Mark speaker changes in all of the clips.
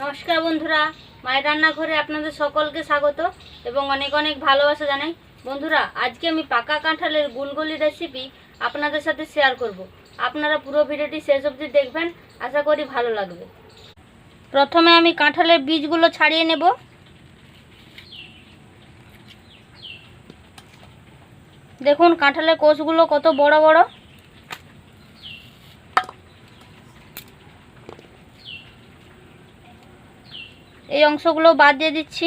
Speaker 1: নমস্কার বন্ধুরা, মায়ের রান্নাঘরে আপনাদের সকলকে স্বাগত এবং অনেক অনেক ভালোবাসা জানাই। বন্ধুরা, আজকে আমি পাকা কাঁঠালের গুলগুলি রেসিপি আপনাদের সাথে শেয়ার করব। আপনারা পুরো ভিডিওটি শেষ অবধি দেখবেন, আশা করি ভালো লাগবে। প্রথমে আমি কাঁঠালের বীজগুলো ছাড়িয়ে নেব। দেখুন, কাঁঠালের কোষগুলো কত বড় বড়। এই অংশগুলো বাদ দিয়ে দিচ্ছি।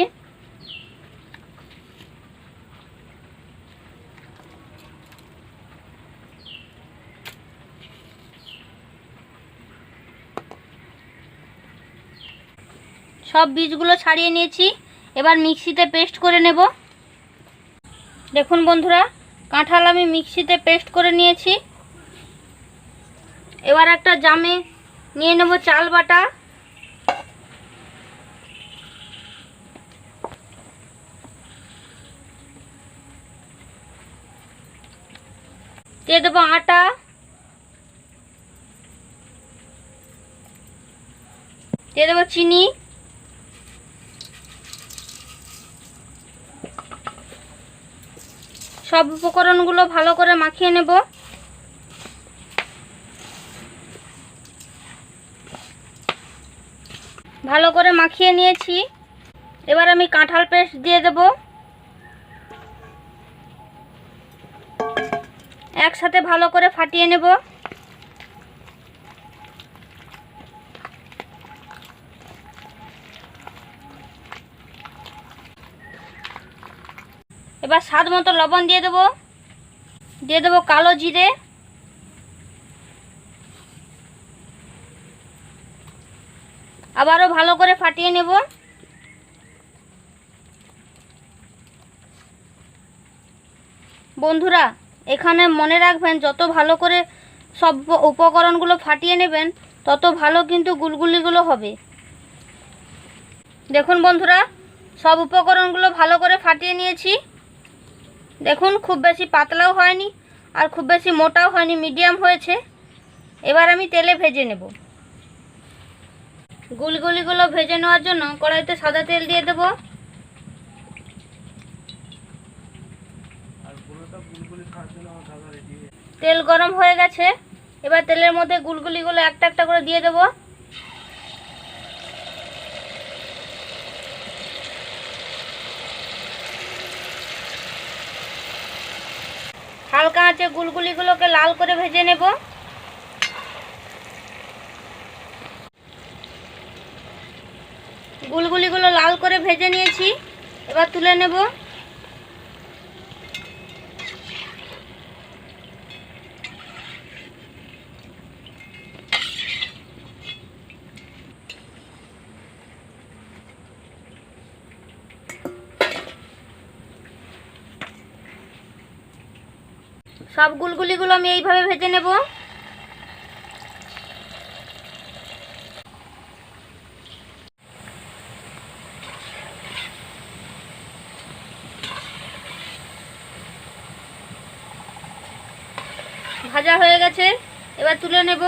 Speaker 1: সব বীজগুলো ছাড়িয়ে নিয়েছি। এবার মিক্সিতে পেস্ট করে নেব। দেখুন বন্ধুরা, কাঁঠাল আমি মিক্সিতে পেস্ট করে নিয়েছি। এবার একটা জামে নিয়ে নেব চাল বাটা। দিয়ে দেবো আটা। দিয়ে দেবো চিনি। সব উপকরণগুলো ভালো করে মাখিয়ে নেব। ভালো করে মাখিয়ে নিয়েছি। এবার আমি কাঁঠাল পেস্ট দিয়ে দেবো। একসাথে ভালো করে ফাটিয়ে নেব। এবার স্বাদ মতো লবণ দিয়ে দেবো। দিয়ে দেবো কালো জিরে। আবারও ভালো করে ফাটিয়ে নেব। বন্ধুরা এখানে মনে রাখবেন, যত ভালো করে সব উপকরণগুলো ফাটিয়ে নেবেন, তত ভালো কিন্তু গুলগুলিগুলো হবে। দেখুন বন্ধুরা, সব উপকরণগুলো ভালো করে ফাটিয়ে নিয়েছি। দেখুন, খুব বেশি পাতলাও হয়নি আর খুব বেশি মোটাও হয়নি, মিডিয়াম হয়েছে। এবার আমি তেলে ভেজে নেব। গুলগুলিগুলো ভেজে নেওয়ার জন্য কড়াইতে সাদা তেল দিয়ে দেবো। তেল গরম হয়ে গেছে। এবার তেলের মধ্যে গুলগুলিগুলো একটা একটা করে দিয়ে দেবো। হালকা আঁচে গুলগুলিগুলোকে লাল করে ভেজে নেব। গুলগুলিগুলো লাল করে ভেজে নিয়েছি। এবার তুলে নেব। সব গুলগুলিগুলো আমি এইভাবে ভেজে নেব। ভাজা হয়ে গেছে এবার তুলে নেব।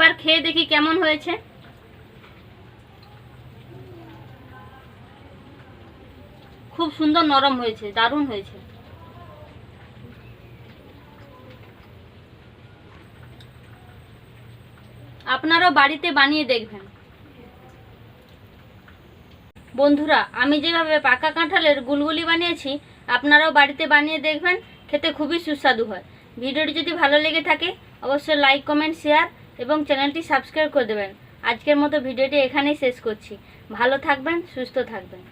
Speaker 1: এবার খেয়ে দেখি কেমন হয়েছে। খুব সুন্দর নরম হয়েছে, দারুণ হয়েছে। আপনারাও বাড়িতে বানিয়ে দেখবেন। বন্ধুরা, আমি যেভাবে পাকা কাঁঠালের গুলগুলি বানিয়েছি, আপনারাও বাড়িতে বানিয়ে দেখবেন, খেতে খুবই সুস্বাদু হয়। ভিডিওটি যদি ভালো লেগে থাকে, অবশ্যই লাইক কমেন্ট শেয়ার এবং চ্যানেলটি সাবস্ক্রাইব করে দেবেন। আজকের মতো ভিডিওটি এখানেই শেষ করছি। ভালো থাকবেন, সুস্থ থাকবেন।